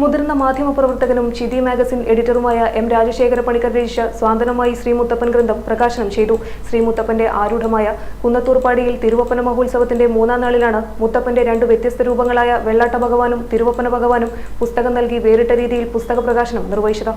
മുതിർന്ന മാധ്യമപ്രവർത്തകനും ചിതി മാഗസിൻ എഡിറ്ററുമായ എം രാജശേഖര പണിക്കർ രചിച്ച സ്വാന്തനമായി ശ്രീമുത്തപ്പൻ ഗ്രന്ഥം പ്രകാശനം ചെയ്തു. ശ്രീമുത്തപ്പന്റെ ആരൂഢമായ കുന്നത്തൂർപ്പാടിയിൽ തിരുവപ്പന മഹോത്സവത്തിന്റെ മൂന്നാം നാളിലാണ് മുത്തപ്പന്റെ രണ്ട് വ്യത്യസ്ത രൂപങ്ങളായ വെള്ളാട്ട ഭഗവാനും തിരുവപ്പന ഭഗവാനും പുസ്തകം നൽകി വേറിട്ട രീതിയിൽ പുസ്തക പ്രകാശനം നിർവഹിച്ചത്.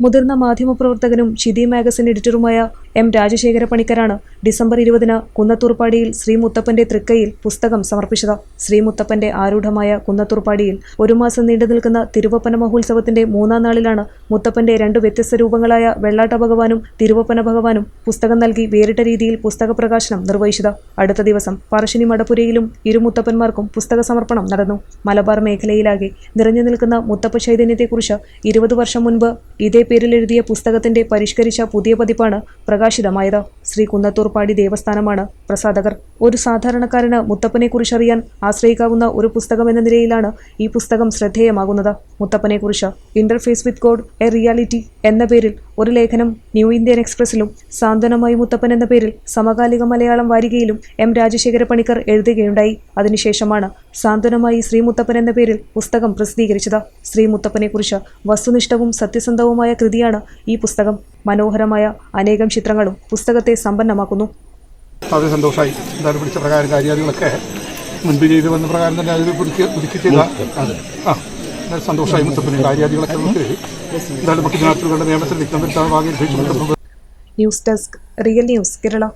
മുതിർന്ന മാധ്യമപ്രവർത്തകനും ചിതി മാഗസിൻ എഡിറ്ററുമായ എം രാജശേഖര പണിക്കരാണ് ഡിസംബർ ഇരുപതിന് കുന്നത്തൂർപ്പാടിയിൽ ശ്രീ മുത്തപ്പന്റെ തൃക്കയിൽ പുസ്തകം സമർപ്പിച്ചത്. ശ്രീ മുത്തപ്പന്റെ ആരൂഢമായ കുന്നത്തൂർപ്പാടിയിൽ ഒരു മാസം നീണ്ടു നിൽക്കുന്ന തിരുവപ്പന മഹോത്സവത്തിന്റെ മൂന്നാം നാളിലാണ് മുത്തപ്പന്റെ രണ്ട് വ്യത്യസ്ത രൂപങ്ങളായ വെള്ളാട്ട ഭഗവാനും തിരുവപ്പന ഭഗവാനും പുസ്തകം നൽകി വേറിട്ട രീതിയിൽ പുസ്തക പ്രകാശനം നിർവഹിച്ചത്. അടുത്ത ദിവസം പറശ്ശിനി മടപ്പുരയിലും ഇരു മുത്തപ്പന്മാർക്കും പുസ്തക സമർപ്പണം നടന്നു. മലബാർ മേഖലയിലാകെ നിറഞ്ഞു നിൽക്കുന്ന മുത്തപ്പ ചൈതന്യത്തെക്കുറിച്ച് ഇരുപത് വർഷം മുൻപ് ഇതേ പേരിൽ എഴുതിയ പുസ്തകത്തിന്റെ പരിഷ്കരിച്ച പുതിയ പതിപ്പാണ് പ്രകാശിതമായത്. ശ്രീ കുന്നത്തൂർപ്പാടി ദേവസ്ഥാനമാണ് പ്രസാധകർ. ഒരു സാധാരണക്കാരന് മുത്തപ്പനെക്കുറിച്ചറിയാൻ ആശ്രയിക്കാവുന്ന ഒരു പുസ്തകം എന്ന നിലയിലാണ് ഈ പുസ്തകം ശ്രദ്ധേയമാകുന്നത്. മുത്തപ്പനെക്കുറിച്ച് interface with God a reality എന്ന പേരിൽ ഒരു ലേഖനം ന്യൂ ഇന്ത്യൻ എക്സ്പ്രസിലും സാന്ത്വനമായി മുത്തപ്പൻ എന്ന പേരിൽ സമകാലിക മലയാളം വാരികയിലും എം രാജശേഖര പണിക്കർ എഴുതുകയുണ്ടായി. അതിനുശേഷമാണ് സാന്ത്വനമായി ശ്രീമുത്തപ്പൻ എന്ന പേരിൽ പുസ്തകം പ്രസിദ്ധീകരിച്ചത്. ശ്രീമുത്തപ്പനെക്കുറിച്ച് വസ്തുനിഷ്ഠവും സത്യസന്ധവുമായ കൃതിയാണ് ഈ പുസ്തകം. മനോഹരമായ അനേകം ചിത്രങ്ങളും പുസ്തകത്തെ സമ്പന്നമാക്കുന്നു. വളരെ സന്തോഷമായി എന്തായാലും പിടിച്ച പ്രകാരം മുൻപ് ചെയ്ത് വന്ന പ്രകാരം തന്നെ അത് പുതുക്കി പുതുക്കി ചെയ്ത ആ സന്തോഷമായി മുത്തപ്പനും. കാര്യാദികളൊക്കെ നമുക്ക് എന്തായാലും നമുക്ക് ഇതിനകത്തുകളുടെ നിയമത്തിൽ നിൽക്കാൻ ഭാഗ്യം news desk real news Kerala.